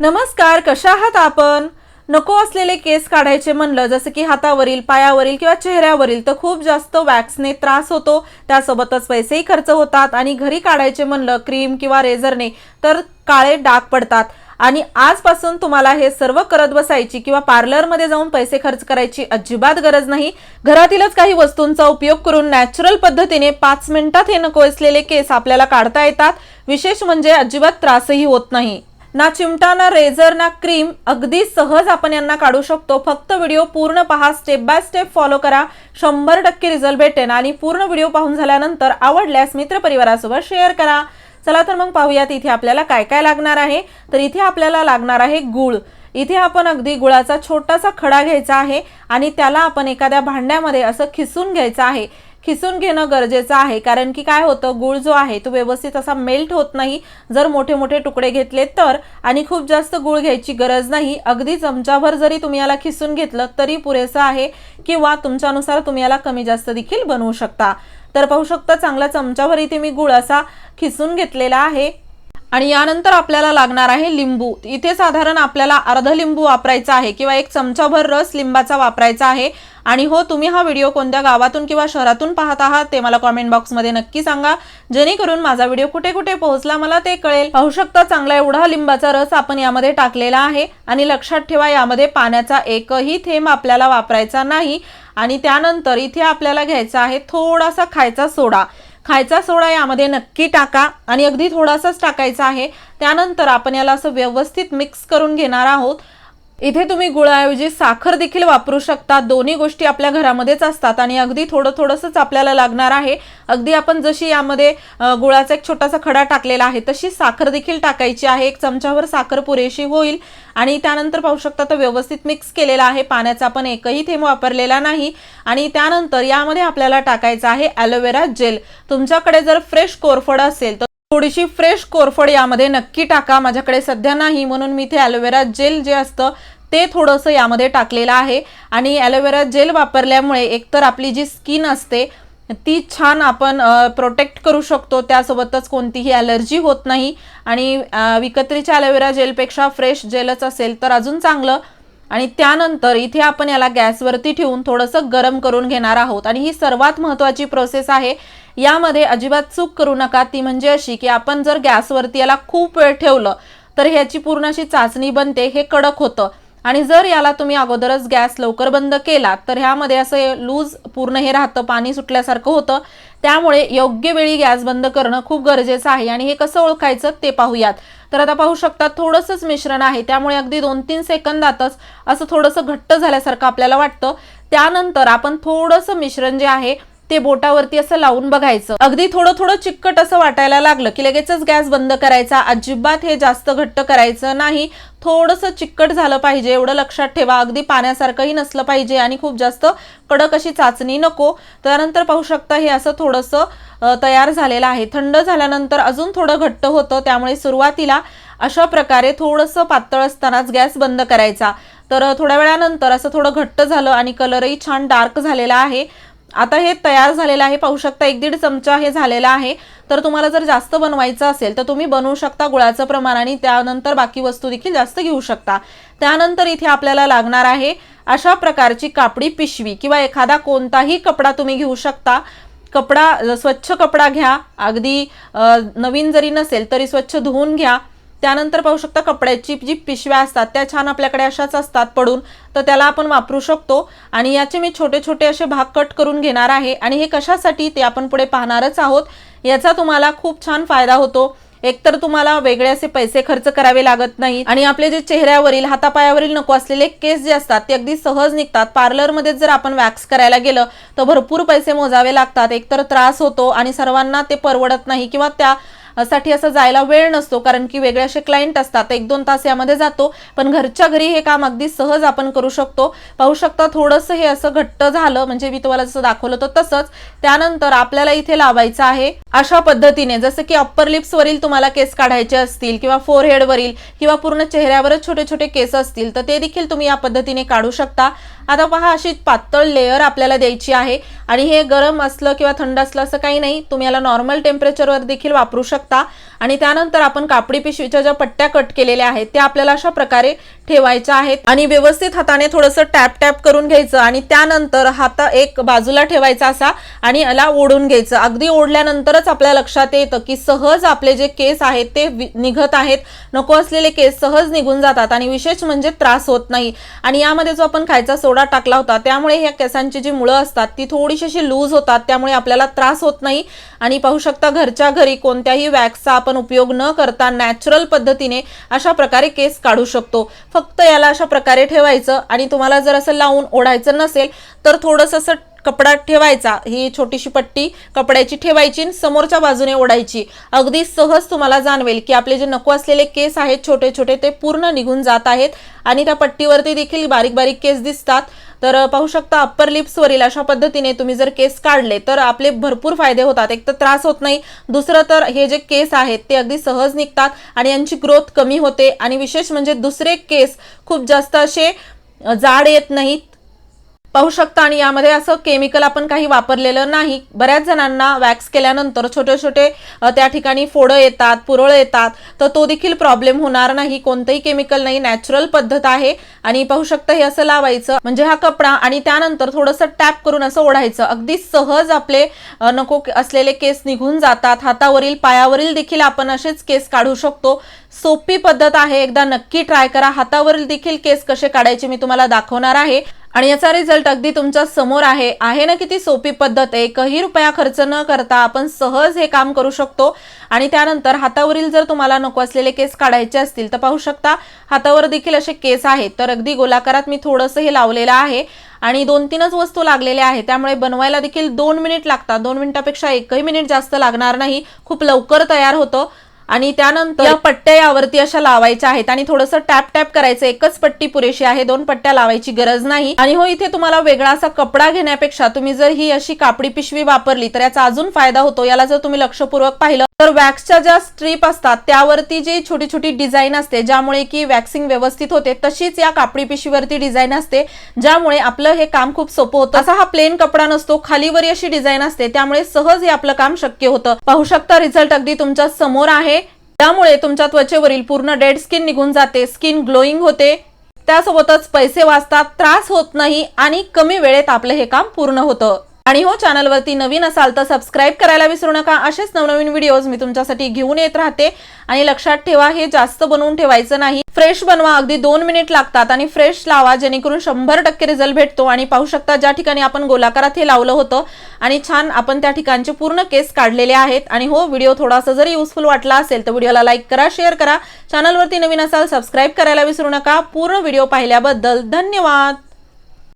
नमस्कार कशा आहात आपण? नको असलेले केस काढायचे म्हणलं जसं की हातावरील पायावरील किंवा चेहऱ्यावरील तर खूप जास्त वॅक्सने त्रास होतो. त्यासोबतच पैसेही खर्च होतात आणि घरी काढायचे म्हणलं क्रीम किंवा रेझरने तर काळे डाग पडतात. आणि आजपासून तुम्हाला हे सर्व करत बसायची किंवा पार्लरमध्ये जाऊन पैसे खर्च करायची अजिबात गरज नाही. घरातीलच काही वस्तूंचा उपयोग करून नॅचरल पद्धतीने पाच मिनिटात हे नको असलेले केस आपल्याला काढता येतात. विशेष म्हणजे अजिबात त्रासही होत नाही. ना चिमटा ना रेझर ना क्रीम अगदी सहज आपण यांना काढू शकतो. फक्त व्हिडिओ पूर्ण पहा स्टेप बाय स्टेप फॉलो करा. शंभर टक्के रिझल्ट भेटेन आणि पूर्ण व्हिडिओ पाहून झाल्यानंतर आवडल्यास मित्रपरिवारासोबत शेअर करा. चला तर मग पाहूयात इथे आपल्याला काय काय लागणार आहे. तर इथे आपल्याला लागणार आहे गुळ. इथे आपण अगदी गुळाचा छोटासा खडा घ्यायचा आहे आणि त्याला आपण एखाद्या भांड्यामध्ये असं खिसून घ्यायचं आहे. खिसून घेणं गरजेचं आहे. कारण की काय होतं गुळ जो आहे तो व्यवस्थित असा मेल्ट होत नाही. जर मोठे मोठे तुकडे घेतले तर आणि खूप जास्त गुळ घ्यायची गरज नाही. अगदी चमचाभर जरी तुम्ही याला खिसून घेतलं तरी पुरेसं आहे किंवा तुमच्यानुसार तुम्ही याला कमी जास्त देखील बनवू शकता. तर पाहू शकता चांगला चमचाभर इथे मी गुळ असा खिसून घेतलेला आहे. आणि यानंतर आपल्याला लागणार आहे लिंबू. इथे साधारण आपल्याला अर्ध लिंबू वापरायचा आहे किंवा एक चमचाभर रस लिंबाचा वापरायचा आहे. आणि हो तुम्ही हा व्हिडिओ कोणत्या गावातून किंवा शहरातून पाहत आहात ते मला कॉमेंट बॉक्समध्ये नक्की सांगा. जेणेकरून माझा व्हिडिओ कुठे कुठे पोहोचला मला ते कळेल. पाहू शकता चांगला एवढा लिंबाचा रस आपण यामध्ये टाकलेला आहे. आणि लक्षात ठेवा यामध्ये पाण्याचा एकही थेंब आपल्याला वापरायचा नाही. आणि त्यानंतर इथे आपल्याला घ्यायचा आहे थोडासा खायचा सोडा. खायचा सोडा यामध्ये नक्की टाका आणि अगदी थोडासाच टाकायचा आहे. त्यानंतर आपण याला असं व्यवस्थित मिक्स करून घेणार आहोत. इथे तुम्ही गुळाऐवजी साखर देखील वापरू शकता. दोन्ही गोष्टी आपल्या घरामध्येच असतात आणि अगदी थोडं थोडंसंच आपल्याला लागणार आहे. अगदी आपण जशी यामध्ये गुळाचा एक छोटासा खडा टाकलेला आहे तशी साखर देखील टाकायची आहे. एक चमचावर साखर पुरेशी होईल आणि त्यानंतर पाहू शकता तर व्यवस्थित मिक्स केलेला आहे. पाण्याचा आपण एकही थेंब वापरलेला नाही आणि त्यानंतर यामध्ये आपल्याला टाकायचं आहे ॲलोवेरा जेल. तुमच्याकडे जर फ्रेश कोरफड असेल तर थोडीशी फ्रेश कोरफड यामध्ये नक्की टाका. माझ्याकडे सध्या नाही म्हणून मी इथे ॲलोवेरा जेल जे असतं ते थोडंसं यामध्ये टाकलेलं आहे. आणि ॲलोवेरा जेल वापरल्यामुळे एकतर आपली जी स्किन असते ती छान आपण प्रोटेक्ट करू शकतो. त्यासोबतच कोणतीही ॲलर्जी होत नाही. आणि विकत्रीच्या ॲलोवेरा जेलपेक्षा फ्रेश जेलच असेल तर अजून चांगलं. आणि त्यानंतर इथे आपण याला गॅसवरती ठेवून थोडंसं गरम करून घेणार आहोत. आणि ही सर्वात महत्त्वाची प्रोसेस आहे. यामध्ये अजिबात चूक करू नका. ती म्हणजे अशी की आपण जर गॅसवरती याला खूप वेळ ठेवलं तर ह्याची पूर्ण अशी चाचणी बनते हे कडक होतं. आणि जर याला तुम्ही अगोदरच गॅस लवकर बंद केला तर ह्यामध्ये असं लूज पूर्ण हे राहतं पाणी सुटल्यासारखं होतं. त्यामुळे योग्य वेळी गॅस बंद करणं खूप गरजेचं आहे. आणि हे कसं ओळखायचं ते पाहूयात. तर आता पाहू शकता थोडंसंच मिश्रण आहे. त्यामुळे अगदी दोन तीन सेकंदातच असं थोडंसं घट्ट झाल्यासारखं आपल्याला वाटतं. त्यानंतर आपण थोडंसं मिश्रण जे आहे ते बोटावरती असं लावून बघायचं. अगदी थोडं थोडं चिकट असं वाटायला लागलं की लगेचच गॅस बंद करायचा. अजिबात हे जास्त घट्ट करायचं नाही. थोडंसं चिकट झालं पाहिजे एवढं लक्षात ठेवा. अगदी पाण्यासारखंही नसलं पाहिजे आणि खूप जास्त कडक अशी चाचणी नको. त्यानंतर पाहू शकता हे असं थोडंसं तयार झालेलं आहे. थंड झाल्यानंतर अजून थोडं घट्ट होतं. त्यामुळे सुरुवातीला अशा प्रकारे थोडंसं पातळ असतानाच गॅस बंद करायचा. तर थोड्या वेळानंतर असं थोडं घट्ट झालं आणि कलरही छान डार्क झालेला आहे. आता हे तयार झालेलं आहे. पाहू शकता एक दीड चमचा हे झालेला आहे. तर तुम्हाला जर जास्त बनवायचं असेल तर तुम्ही बनवू शकता गुळाचं प्रमाण आणि त्यानंतर बाकी वस्तू देखील जास्त घेऊ शकता. त्यानंतर इथे आपल्याला लागणार आहे अशा प्रकारची कापडी पिशवी किंवा एखादा कोणताही कपडा तुम्ही घेऊ शकता. कपडा स्वच्छ कपडा घ्या. अगदी नवीन जरी नसेल तरी स्वच्छ धुवून घ्या. त्यानंतर पाहू शकता कपड्याची जी पिशव्या असतात त्या छान आपल्याकडे अशाच असतात पडून. तर त्याला आपण वापरू शकतो आणि याचे मी छोटे छोटे असे भाग कट करून घेणार आहे. आणि हे कशासाठी ते आपण पुढे पाहणारच आहोत. याचा तुम्हाला खूप छान फायदा होतो. एकतर तुम्हाला वेगळे असे पैसे खर्च करावे लागत नाही आणि आपले जे चेहऱ्यावरील हातापायावरील नको असलेले केस जे असतात ते अगदी सहज निघतात. पार्लरमध्ये जर आपण वॅक्स करायला गेलं तर भरपूर पैसे मोजावे लागतात. एकतर त्रास होतो आणि सर्वांना ते परवडत नाही किंवा त्या साठी असं जायला वेळ नसतो कारण की वेगळे असे क्लायंट असतात. एक दोन तास यामध्ये जातो पण घरच्या घरी हे काम अगदी सहज आपण करू शकतो. पाहू शकता थोडंसं हे असं घट्ट झालं म्हणजे मी तुम्हाला जसं दाखवलं होतं तसंच. त्यानंतर आपल्याला इथे लावायचं आहे अशा पद्धतीने जसं की अप्पर लिप्सवरील तुम्हाला केस काढायचे असतील किंवा फोरहेडवरील किंवा पूर्ण चेहऱ्यावरच छोटे छोटे केस असतील तर ते देखील तुम्ही या पद्धतीने काढू शकता. आता पहा अशी पातळ लेअर आपल्याला द्यायची आहे. आणि हे गरम असलं किंवा थंड असलं असं काही नाही तुम्ही याला नॉर्मल टेम्परेचरवर देखील वापरू शकता. शकता. आणि त्यानंतर आपण कापडी पिशवीच्या ज्या पट्ट्या कट केलेल्या आहेत त्या आपल्याला अशा प्रकारे ठेवायच्या आहेत. आणि व्यवस्थित हाताने थोडंसं टॅप टॅप करून घ्यायचं आणि त्यानंतर हात एक बाजूला ठेवायचा असा आणि याला ओढून घ्यायचं. अगदी ओढल्यानंतरच आपल्या लक्षात येतं की सहज आपले जे केस आहेत ते निघत आहेत. नको असलेले केस सहज निघून जातात आणि विशेष म्हणजे त्रास होत नाही. आणि यामध्ये जो आपण खायचा सोडा टाकला होता त्यामुळे ह्या केसांची जी मुळं असतात ती थोडीशी लूज होतात त्यामुळे आपल्याला त्रास होत नाही. आणि पाहू शकता घरच्या घरी कोणत्याही वॅक्सचा आपण उपयोग न करता नॅचरल पद्धतीने अशा प्रकारे केस काढू शकतो. फक्त याला अशा प्रकारे ठेवायचं आणि तुम्हाला जर असं लावून ओढायचं नसेल तर थोडंसं असं कपडा ठेवायचा. ही छोटीशी पट्टी कपड्याची ठेवायची आणि समोरच्या बाजूने ओढायची. अगदी सहज तुम्हाला जाणवेल की आपले जे नको असलेले केस आहेत छोटे छोटे ते पूर्ण निघून जात आहेत आणि त्या पट्टीवरती देखील बारीक बारीक केस दिसतात. तर पाहू शकता अप्पर लिप्सवरील अशा पद्धतीने तुम्ही जर केस काढले तर आपले भरपूर फायदे होतात. एक तर त्रास होत नाही. दुसरं तर हे जे केस आहेत ते अगदी सहज निघतात आणि यांची ग्रोथ कमी होते. आणि विशेष म्हणजे दुसरे केस खूप जास्त असे जाड येत नाहीत. पाहू शकता आणि यामध्ये असं केमिकल आपण काही वापरलेलं नाही. बऱ्याच जणांना वॅक्स केल्यानंतर छोटे छोटे त्या ठिकाणी फोडं येतात पुरळ येतात. तर तो देखील प्रॉब्लेम होणार नाही. कोणतंही केमिकल नाही. नॅचरल पद्धत आहे. आणि पाहू शकता हे असं लावायचं. म्हणजे हा कपडा आणि त्यानंतर थोडंसं टॅप करून असं ओढायचं. अगदी सहज आपले नको असलेले केस निघून जातात. हातावरील पायावरील देखील आपण असेच केस काढू शकतो. सोपी पद्धत आहे. एकदा नक्की ट्राय करा. हातावरील देखील केस कसे काढायचे मी तुम्हाला दाखवणार आहे. आणि याचा रिझल्ट अगदी तुमच्यासमोर आहे. आहे ना किती सोपी पद्धत आहे. एकही रुपया खर्च न करता आपण सहज हे काम करू शकतो. आणि त्यानंतर हातावरील जर तुम्हाला नको असलेले केस काढायचे असतील तर पाहू शकता हातावर देखील असे केस आहेत. तर अगदी गोलाकारात मी थोडंसं हे लावलेलं आहे. आणि दोन तीनच वस्तू लागलेल्या आहेत. त्यामुळे बनवायला देखील दोन मिनिट लागतात. दोन मिनिटापेक्षा एकही मिनिट जास्त लागणार नाही. खूप लवकर तयार होतं. आणि त्यानंतर या पट्ट्या यावरती अशा लावायच्या आहेत आणि थोडंसं टॅप टॅप करायचं. एकच पट्टी पुरेशी आहे दोन पट्ट्या लावायची गरज नाही. आणि हो इथे तुम्हाला वेगळा असा कपडा घेण्यापेक्षा तुम्ही जर ही अशी कापडी पिशवी वापरली तर याचा अजून फायदा होतो. याला जर तुम्ही लक्षपूर्वक पाहिलं तर वॅक्सच्या ज्या स्ट्रीप असतात त्यावरती जी छोटी छोटी डिझाईन असते ज्यामुळे की वॅक्सिंग व्यवस्थित होते तशीच या कापडी पिशवीवरती डिझाईन असते ज्यामुळे आपलं हे काम खूप सोपं होतं. असा हा प्लेन कपडा नसतो खालीवरी अशी डिझाईन असते त्यामुळे सहज हे आपलं काम शक्य होतं. पाहू शकता रिझल्ट अगदी तुमच्यासमोर आहे. त्यामुळे तुमच्या त्वचेवरील पूर्ण डेड स्किन निघून जाते स्किन ग्लोईंग होते. त्यासोबतच पैसे वाचतात त्रास होत नाही आणि कमी वेळेत आपलं हे काम पूर्ण होतं. आणि हो चॅनलवरती नवीन असाल तर सबस्क्राईब करायला विसरू नका. असेच नवनवीन व्हिडिओज मी तुमच्यासाठी घेऊन येत राहते. आणि लक्षात ठेवा हे जास्त बनवून ठेवायचं नाही. फ्रेश बनवा अगदी दोन मिनिट लागतात आणि फ्रेश लावा जेणेकरून शंभर टक्के रिझल्ट भेटतो. आणि पाहू शकता ज्या ठिकाणी आपण गोलाकारात हे लावलं होतं आणि छान आपण त्या ठिकाणचे पूर्ण केस काढलेले आहेत. आणि हो व्हिडिओ थोडासा जरी युजफुल वाटला असेल तर व्हिडिओला लाईक करा शेअर करा. चॅनलवरती नवीन असाल सबस्क्राईब करायला विसरू नका. पूर्ण व्हिडिओ पाहिल्याबद्दल धन्यवाद.